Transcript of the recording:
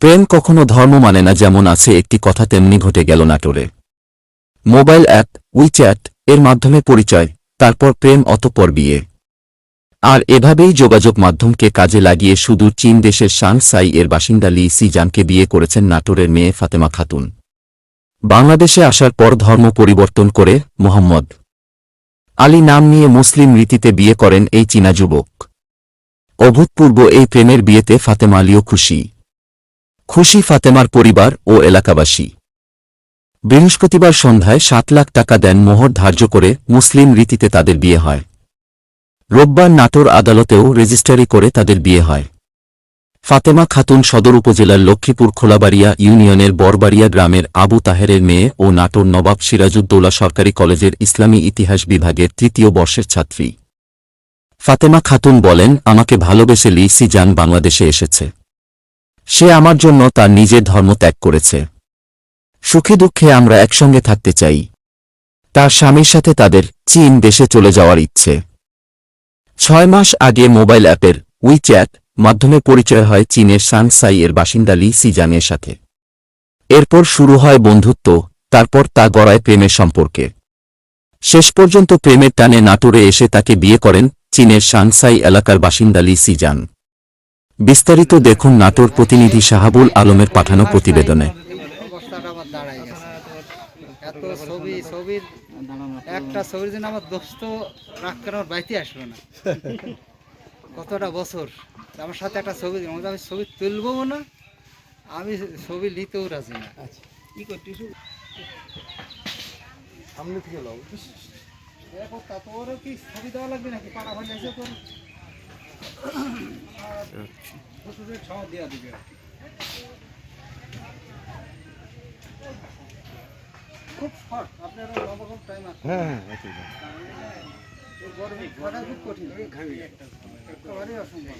প্রেম কখনো ধর্ম মানে না যেমন আছে একটি কথা তেমনি ঘটে গেল নাটোরে। মোবাইল অ্যাপ উইচ্যাট এর মাধ্যমে পরিচয়, তারপর প্রেম অতপর বিয়ে। আর এভাবেই যোগাযোগ মাধ্যমকে কাজে লাগিয়ে সুদূর চীন দেশের সাংসাই এর বাসিন্দা লি সি জানকে বিয়ে করেছেন নাটোরের মেয়ে ফাতেমা খাতুন। বাংলাদেশে আসার পর ধর্ম পরিবর্তন করে মোহাম্মদ আলী নাম নিয়ে মুসলিম রীতিতে বিয়ে করেন এই চীনা যুবক। অভূতপূর্ব এই প্রেমের বিয়েতে ফাতেমা আলীও খুশি। খুশি ফাতেমার পরিবার ও এলাকাবাসী। বৃহস্পতিবার সন্ধ্যায় সাত লাখ টাকা দেন মোহর ধার্য করে মুসলিম রীতিতে তাদের বিয়ে হয়। রোববার নাটোর আদালতেও রেজিস্ট্রারি করে তাদের বিয়ে হয়। ফাতেমা খাতুন সদর উপজেলার লক্ষ্মীপুর খোলাবাড়িয়া ইউনিয়নের বরবাড়িয়া গ্রামের আবু তাহেরের মেয়ে ও নাটোর নবাব সিরাজউদ্দৌলা সরকারি কলেজের ইসলামী ইতিহাস বিভাগের তৃতীয় বর্ষের ছাত্রী। ফাতেমা খাতুন বলেন, আমাকে ভালোবেসে লিসি জান বাংলাদেশে এসেছে। সে আমার জন্য তার নিজের ধর্ম ত্যাগ করেছে। সুখে দুঃখে আমরা একসঙ্গে থাকতে চাই। তার স্বামীর সাথে তাদের চীন দেশে চলে যাওয়ার ইচ্ছে। ছয় মাস আগে মোবাইল অ্যাপের উইচ্যাট মাধ্যমে পরিচয় হয় চীনের সাংসাই এর বাসিন্দা লি সিজানের সাথে। এরপর শুরু হয় বন্ধুত্ব, তারপর তা গড়ায় প্রেমের সম্পর্কে। শেষ পর্যন্ত প্রেমের টানে নাটোরে এসে তাকে বিয়ে করেন চীনের সাংসাই এলাকার বাসিন্দা লি সিজান। বিস্তারিত দেখুন নাটোর প্রতিনিধি শাহাবুল আলমের পাঠানো প্রতিবেদনে। এত ছবি ছবির একটা ছবির জন্য আমার দোস্ত রাগ করে আমার বাড়িতে আসলো না। কতটা বছর? আমার সাথে একটা ছবি আমি ছবি তুলবো না আমি ছবি নিতেও রাজি না। কি করছিস সামনে থেকে লাও। দেখো কি ছবি দেওয়া লাগবে নাকি? পাড়া আছে তোর খুব শর্ট আপনার লম্বা কম টাইম আছে। হ্যাঁ হ্যাঁ খুব কঠিন। একেবারেই অসম্ভব।